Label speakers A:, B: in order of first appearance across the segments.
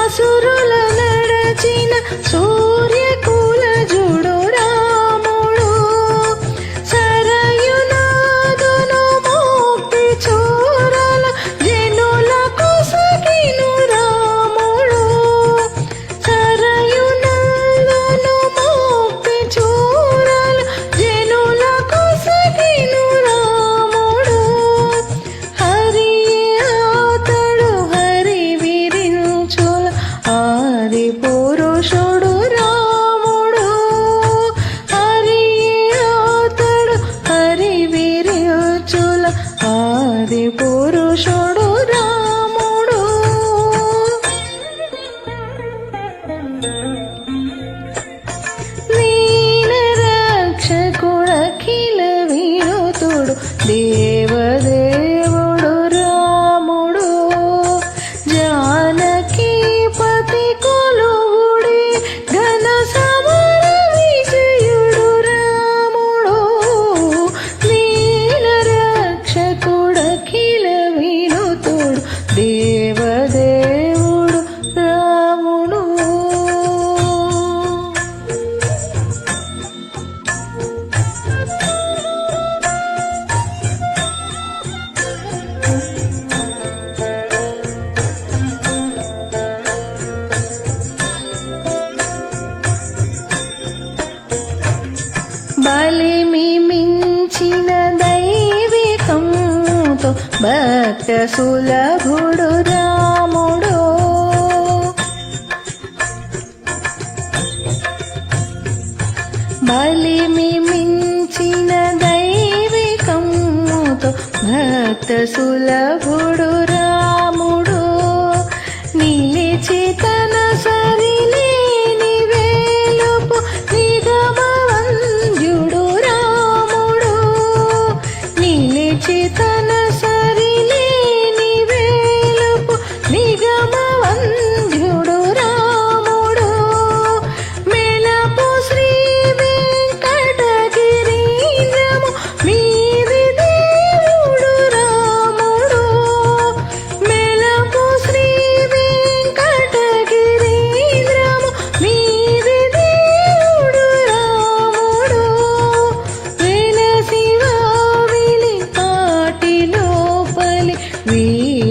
A: అసురుల నడచిన సూ রাধে পুরুষর রামর ನೀನ ರಕ್ಷಕುಳ ಕಿಲ ವೀರು ತುಡು కలిమి మించిన దైవికంతో భక్త సులభుడు రాముడు. బలిమి మించిన దైవికంతో భక్త సులభుడు రా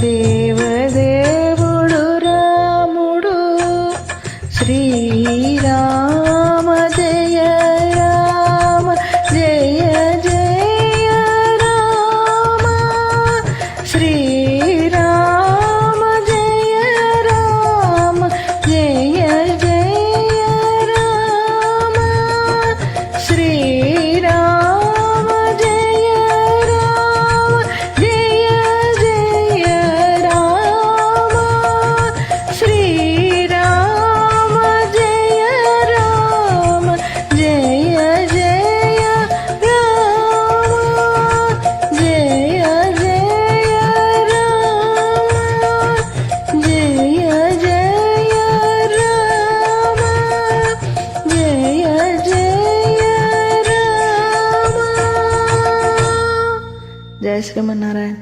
A: see. జయ శ్రీమన్నారాయణ